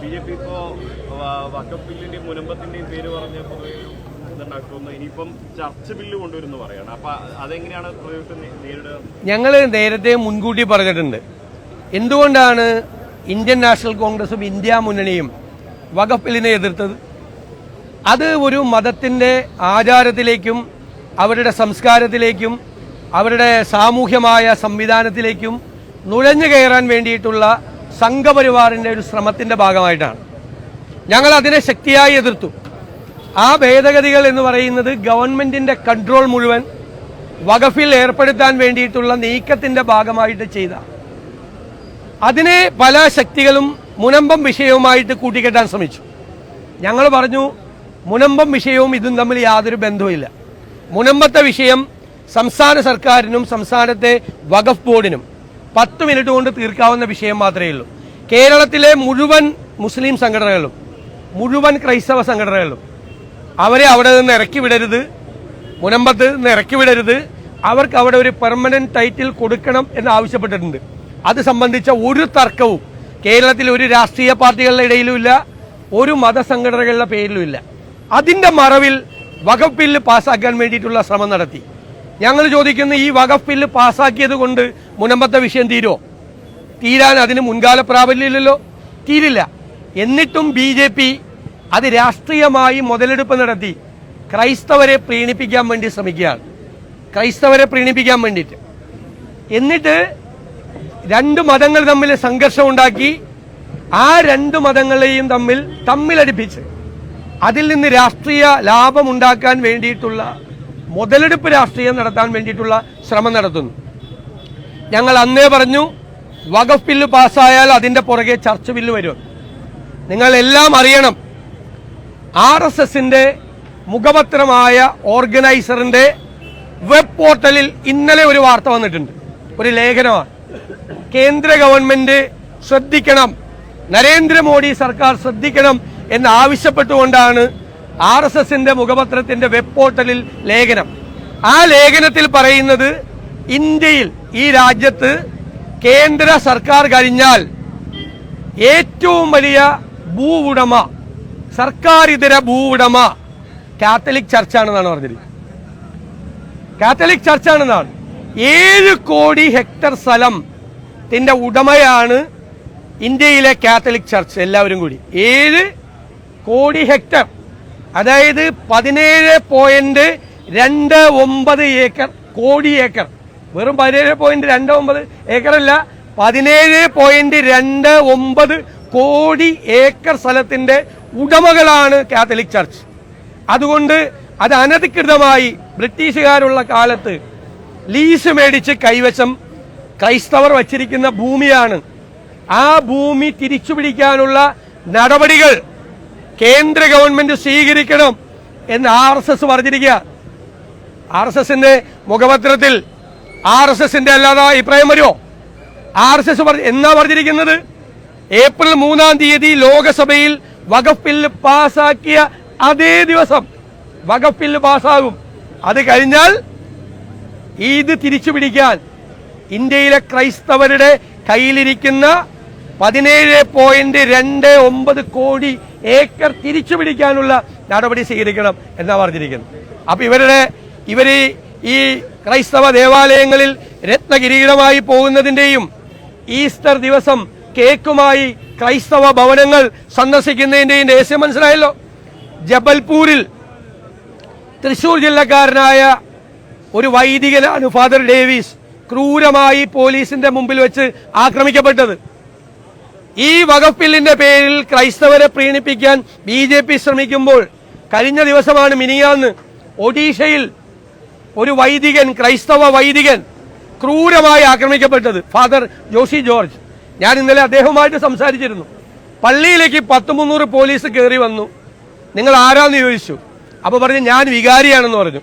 B J P ഇപ്പോ വ- വഖഫ് ബില്ലിന്റെയും മുനമ്പത്തിന്റെയും പേര് പറഞ്ഞ പൊതുവെ ഒരു ഇതുണ്ടാക്കുമെന്ന് ചർച്ച ബില്ല് കൊണ്ടുവരുന്നു പറയണം അപ്പൊ അതെങ്ങനെയാണ് നേരിടുക ഞങ്ങൾ നേരത്തെ മുൻകൂട്ടി പറഞ്ഞിട്ടുണ്ട്. എന്തുകൊണ്ടാണ് ഇന്ത്യൻ നാഷണൽ കോൺഗ്രസും ഇന്ത്യ മുന്നണിയും വഖഫ് ബില്ലിനെ എതിർത്തത്? അത് ഒരു മതത്തിന്റെ ആചാരത്തിലേക്കും അവരുടെ സംസ്കാരത്തിലേക്കും അവരുടെ സാമൂഹ്യമായ സംവിധാനത്തിലേക്കും നുഴഞ്ഞു കയറാൻ വേണ്ടിയിട്ടുള്ള സംഘപരിവാറിന്റെ ഒരു ശ്രമത്തിന്റെ ഭാഗമായിട്ടാണ്. ഞങ്ങൾ അതിനെ ശക്തിയായി എതിർത്തു. ആ ഭേദഗതികൾ എന്ന് പറയുന്നത് ഗവൺമെന്റിന്റെ കൺട്രോൾ മുഴുവൻ വകഫിൽ ഏർപ്പെടുത്താൻ വേണ്ടിയിട്ടുള്ള നീക്കത്തിന്റെ ഭാഗമായിട്ട് ചെയ്ത. അതിനെ പല ശക്തികളും മുനമ്പം വിഷയവുമായിട്ട് കൂട്ടിക്കെട്ടാൻ ശ്രമിച്ചു. ഞങ്ങൾ പറഞ്ഞു മുനമ്പം വിഷയവും ഇതും തമ്മിൽ യാതൊരു ബന്ധവുമില്ല. മുനമ്പത്തെ വിഷയം സംസ്ഥാന സർക്കാരിനും സംസ്ഥാനത്തെ വഖഫ് ബോർഡിനും പത്ത് മിനിറ്റ് കൊണ്ട് തീർക്കാവുന്ന വിഷയം മാത്രമേ ഉള്ളൂ. കേരളത്തിലെ മുഴുവൻ മുസ്ലിം സംഘടനകളും മുഴുവൻ ക്രൈസ്തവ സംഘടനകളും അവരെ അവിടെ നിന്ന് ഇറക്കി വിടരുത് മുനമ്പത്ത് നിന്ന് ഇറക്കി വിടരുത്. അവർക്ക് അവിടെ ഒരു പെർമനന്റ് ടൈറ്റിൽ കൊടുക്കണം എന്ന് ആവശ്യപ്പെട്ടിട്ടുണ്ട്. അത് സംബന്ധിച്ച ഒരു തർക്കവും കേരളത്തിൽ ഒരു രാഷ്ട്രീയ പാർട്ടികളുടെ ഇടയിലുമില്ല ഒരു മതസംഘടനകളുടെ പേരിലുമില്ല അതിന്റെ മറവിൽ വകുപ്പിൽ പാസ്സാക്കാൻ വേണ്ടിയിട്ടുള്ള ശ്രമം നടത്തി. ഞങ്ങൾ ചോദിക്കുന്ന ഈ വഖഫ് ബില്ല് പാസ്സാക്കിയത് കൊണ്ട് മുനമ്പത്തെ വിഷയം തീരുമോ തീരാൻ അതിന് മുൻകാല പ്രാബല്യമില്ലല്ലോ? തീരില്ല. എന്നിട്ടും ബി ജെ പി അത് രാഷ്ട്രീയമായി മുതലെടുപ്പ് നടത്തി ക്രൈസ്തവരെ പ്രീണിപ്പിക്കാൻ വേണ്ടി ശ്രമിക്കുകയാണ്. ക്രൈസ്തവരെ പ്രീണിപ്പിക്കാൻ വേണ്ടിയിട്ട്. എന്നിട്ട് രണ്ട് മതങ്ങൾ തമ്മിൽ സംഘർഷം ഉണ്ടാക്കി ആ രണ്ട് മതങ്ങളെയും തമ്മിൽ തമ്മിലടിപ്പിച്ച് അതിൽ നിന്ന് രാഷ്ട്രീയ ലാഭം ഉണ്ടാക്കാൻ വേണ്ടിയിട്ടുള്ള മുതലെടുപ്പ് രാഷ്ട്രീയം നടത്താൻ വേണ്ടിയിട്ടുള്ള ശ്രമം നടത്തുന്നു. ഞങ്ങൾ അന്നേ പറഞ്ഞു വഖഫ് ബില്ല് പാസ്സായാൽ അതിന്റെ പുറകെ ചർച്ച ബില്ല് വരും. നിങ്ങൾ എല്ലാം അറിയണം ആർ എസ് എസിന്റെ മുഖപത്രമായ ഓർഗനൈസറിന്റെ വെബ് പോർട്ടലിൽ ഇന്നലെ ഒരു വാർത്ത വന്നിട്ടുണ്ട്. ഒരു ലേഖനമാണ്. കേന്ദ്ര ഗവൺമെന്റ് ശ്രദ്ധിക്കണം നരേന്ദ്രമോദി സർക്കാർ ശ്രദ്ധിക്കണം എന്ന് ആവശ്യപ്പെട്ടുകൊണ്ടാണ് ആർ എസ് എസിന്റെ മുഖപത്രത്തിന്റെ വെബ് പോർട്ടലിൽ ലേഖനം. ആ ലേഖനത്തിൽ പറയുന്നത് ഇന്ത്യയിൽ ഈ രാജ്യത്ത് കേന്ദ്ര സർക്കാർ കഴിഞ്ഞാൽ ഏറ്റവും വലിയ ഭൂ ഉടമ സർക്കാർ ഇതര ഭൂ ഉടമ കാത്തലിക് ചർച്ചാണെന്നാണ് പറഞ്ഞത്. കാത്തലിക് ചർച്ചാണെന്നാണ്. ഏഴ് കോടി ഹെക്ടർ സ്ഥലം ത്തിന്റെ ഉടമയാണ് ഇന്ത്യയിലെ കാത്തലിക് ചർച്ച് എല്ലാവരും കൂടി. ഏഴ് കോടി ഹെക്ടർ. അതായത് പതിനേഴ് പോയിന്റ് രണ്ട് ഒമ്പത് ഏക്കർ കോടി ഏക്കർ. വെറും പതിനേഴ് പോയിന്റ് രണ്ട് ഒമ്പത് ഏക്കറല്ല പതിനേഴ് പോയിന്റ് രണ്ട് ഒമ്പത് കോടി ഏക്കർ സ്ഥലത്തിന്റെ ഉടമകളാണ് കാത്തലിക് ചർച്ച്. അതുകൊണ്ട് അത് അനധികൃതമായി ബ്രിട്ടീഷുകാരുള്ള കാലത്ത് ലീസ് മേടിച്ച് കൈവശം ക്രൈസ്തവർ വച്ചിരിക്കുന്ന ഭൂമിയാണ്. ആ ഭൂമി തിരിച്ചുപിടിക്കാനുള്ള നടപടികൾ കേന്ദ്ര ഗവൺമെന്റ് സ്വീകരിക്കണം എന്ന് ആർ എസ് എസ് പറഞ്ഞിരിക്കുക. ആർ എസ് എസിന്റെ മുഖപത്രത്തിൽ ആർ എസ് എസിന്റെ അല്ലാതെ അഭിപ്രായം വരുമോ? ആർ എസ് എസ് എന്നാ പറഞ്ഞിരിക്കുന്നത്? ഏപ്രിൽ മൂന്നാം തീയതി ലോകസഭയിൽ വഖഫ് ബില്ല് പാസാക്കിയ അതേ ദിവസം വഖഫ് ബില്ല് പാസ്സാകും അത് കഴിഞ്ഞാൽ ഇത് തിരിച്ചു പിടിക്കാൻ ഇന്ത്യയിലെ ക്രൈസ്തവരുടെ കയ്യിലിരിക്കുന്ന പതിനേഴ് പോയിന്റ് രണ്ട് ഒമ്പത് കോടി ഏക്കർ തിരിച്ചു പിടിക്കാനുള്ള നടപടി സ്വീകരിക്കണം എന്നാ പറഞ്ഞിരിക്കുന്നത് അപ്പൊ ഇവരുടെ ഇവർ ഈ ക്രൈസ്തവ ദേവാലയങ്ങളിൽ രത്നകിരീടമായി പോകുന്നതിന്റെയും ഈസ്റ്റർ ദിവസം കേക്കുമായി ക്രൈസ്തവ ഭവനങ്ങൾ സന്ദർശിക്കുന്നതിന്റെയും രഹസ്യം മനസ്സിലായല്ലോ? ജബൽപൂരിൽ തൃശൂർ ജില്ലക്കാരനായ ഒരു വൈദികനാണ് ഫാദർ ഡേവിസ് ക്രൂരമായി പോലീസിന്റെ മുമ്പിൽ വെച്ച് ആക്രമിക്കപ്പെട്ടത്. ഈ വകഫില്ലിന്റെ പേരിൽ ക്രൈസ്തവരെ പ്രീണിപ്പിക്കാൻ ബി ജെ പി ശ്രമിക്കുമ്പോൾ കഴിഞ്ഞ ദിവസമാണ് മിനിയാന്ന് ഒഡീഷയിൽ ഒരു വൈദികൻ ക്രൈസ്തവ വൈദികൻ ക്രൂരമായി ആക്രമിക്കപ്പെട്ടത്. Father Joshi George. ഞാൻ ഇന്നലെ അദ്ദേഹവുമായിട്ട് സംസാരിച്ചിരുന്നു. പള്ളിയിലേക്ക് പത്ത് മുന്നൂറ് പോലീസ് കയറി വന്നു. നിങ്ങൾ ആരാന്ന് ചോദിച്ചു. അപ്പൊ പറഞ്ഞു ഞാൻ വികാരിയാണെന്ന് പറഞ്ഞു.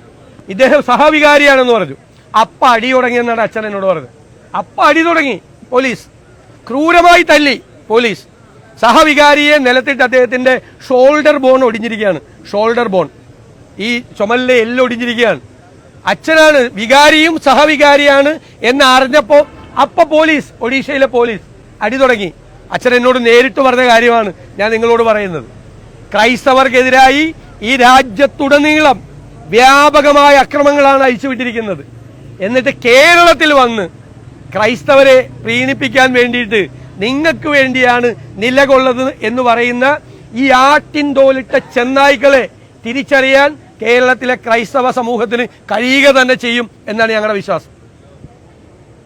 ഇദ്ദേഹം സഹവികാരിയാണെന്ന് പറഞ്ഞു. അപ്പ അടി തുടങ്ങിയെന്നാണ് അച്ഛൻ എന്നോട് പറഞ്ഞത്. അപ്പ അടി തുടങ്ങി പോലീസ്. ക്രൂരമായി തല്ലി. പോലീസ്. സഹവികാരിയെ നിലത്തിട്ട് അദ്ദേഹത്തിന്റെ ഷോൾഡർ ബോൺ ഒടിഞ്ഞിരിക്കുകയാണ്. ഷോൾഡർ ബോൺ ഈ ചുമലിലെ എല്ല് ഒടിഞ്ഞിരിക്കുകയാണ്. അച്ഛനാണ് വികാരിയും സഹവികാരിയാണ് എന്ന് അറിഞ്ഞപ്പോൾ അപ്പൊ പോലീസ് ഒഡീഷയിലെ പോലീസ് അടി തുടങ്ങി. അച്ഛൻ എന്നോട് നേരിട്ട് പറഞ്ഞ കാര്യമാണ് ഞാൻ നിങ്ങളോട് പറയുന്നത്. ക്രൈസ്തവർക്കെതിരായി ഈ രാജ്യത്തുടനീളം വ്യാപകമായ അക്രമങ്ങളാണ് അയച്ചുവിട്ടിരിക്കുന്നത് എന്നിട്ട് കേരളത്തിൽ വന്ന് ക്രൈസ്തവരെ പ്രീണിപ്പിക്കാൻ വേണ്ടിയിട്ട് നിങ്ങൾക്ക് വേണ്ടിയാണ് നിലകൊള്ളത് എന്ന് പറയുന്ന ഈ ആട്ടിൻ തോലിട്ട ചെന്നായ്ക്കളെ തിരിച്ചറിയാൻ കേരളത്തിലെ ക്രൈസ്തവ സമൂഹത്തിന് കഴിയുക തന്നെ ചെയ്യും എന്നാണ് ഞങ്ങളുടെ വിശ്വാസം.